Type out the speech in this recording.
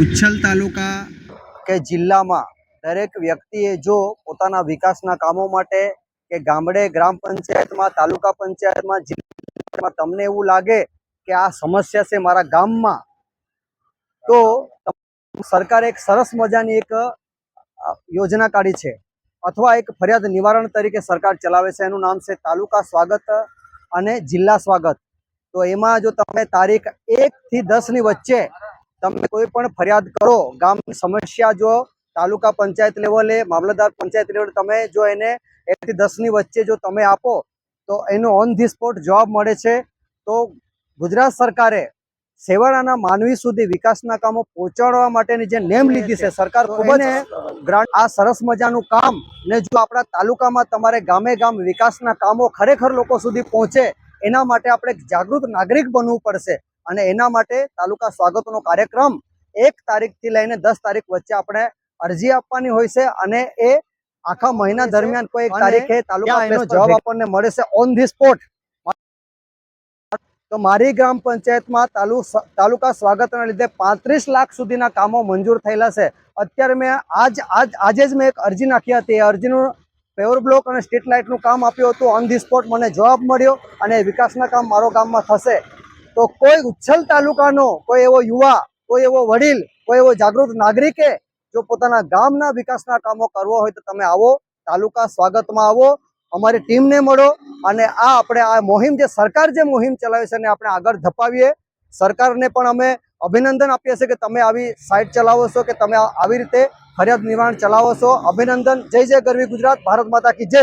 ઉચ્છલ તાલુકા કે જિલ્લામાં દરેક વ્યક્તિએ જો પોતાના વિકાસના કામો માટે કે ગામડે, ગ્રામ પંચાયતમાં, તાલુકા પંચાયતમાં, જિલ્લામાં તમને એવું લાગે કે આ સમસ્યા છે મારા ગામમાં, તો સરકારે એક સરસ મજાની એક યોજના કાઢી છે. અથવા એક ફરિયાદ નિવારણ તરીકે સરકાર ચલાવે છે. એનું નામ છે તાલુકા સ્વાગત અને જિલ્લા સ્વાગત. તો એમાં જો તમે તારીખ એકથી દસની વચ્ચે તમે કોઈ પણ ફરિયાદ કરો ગામની સમસ્યા જો તાલુકા પંચાયત લેવલે મામલતદાર પંચાયત લેવલે તમે જો એને એકથી દસની વચ્ચે જો તમે આપો તો એનો ઓન ધી સ્પોટ જવાબ મળે છે. તો ગુજરાત સરકારે સેવાળાના માનવી સુધી વિકાસના કામો પહોંચાડવા માટેની જે નેમ લીધી છે સરકાર ખૂબ જ ગ્રાન્ટ આ સરસ મજાનું કામ ને જો આપણા તાલુકામાં તમારે ગામે ગામ વિકાસના કામો ખરેખર લોકો સુધી પહોંચે એના માટે આપણે જાગૃત નાગરિક બનવું પડશે. અને એના માટે તાલુકા સ્વાગતનો કાર્યક્રમ એક તારીખથી લઈને દસ તારીખ વચ્ચે આપણે અરજી આપવાની હોય છે અને એ આખા મહિના દરમિયાન કોઈ એક તારીખે તાલુકા જવાબ આપણને મળે છે ઓન ધી સ્પોટ તો મારી ગ્રામ પંચાયતમાં તાલુ તાલુકા સ્વાગતના લીધે પાંત્રીસ લાખ સુધીના કામો મંજૂર થયેલા છે. અત્યારે મેં આજ આજ આજે જ મેં એક અરજી નાખી હતી. એ અરજીનું પેવર બ્લોક અને સ્ટ્રીટ લાઇટનું કામ આપ્યું હતું. ઓન ધી સ્પોટ મને જવાબ મળ્યો અને વિકાસના કામ મારો ગામમાં થશે. તો કોઈ ઉચ્છલ તાલુકાનો, કોઈ એવો યુવા, કોઈ એવો વડીલ, કોઈ એવો જાગૃત નાગરિકે જો પોતાના ગામના વિકાસના કામો કરવો હોય તો તમે આવો, તાલુકા સ્વાગતમાં આવો, અમારી ટીમને મળો અને આ આપણે આ મોહિમ જે સરકાર જે મોહિમ ચલાવે છે એને આપણે આગળ ધપાવીએ. સરકારને પણ અમે અભિનંદન આપીએ છીએ કે તમે આવી સાઇટ ચલાવો છો, કે તમે આવી રીતે ફરિયાદ નિવારણ ચલાવો છો. અભિનંદન. જય જય ગરવી ગુજરાત. ભારત માતા કી જય.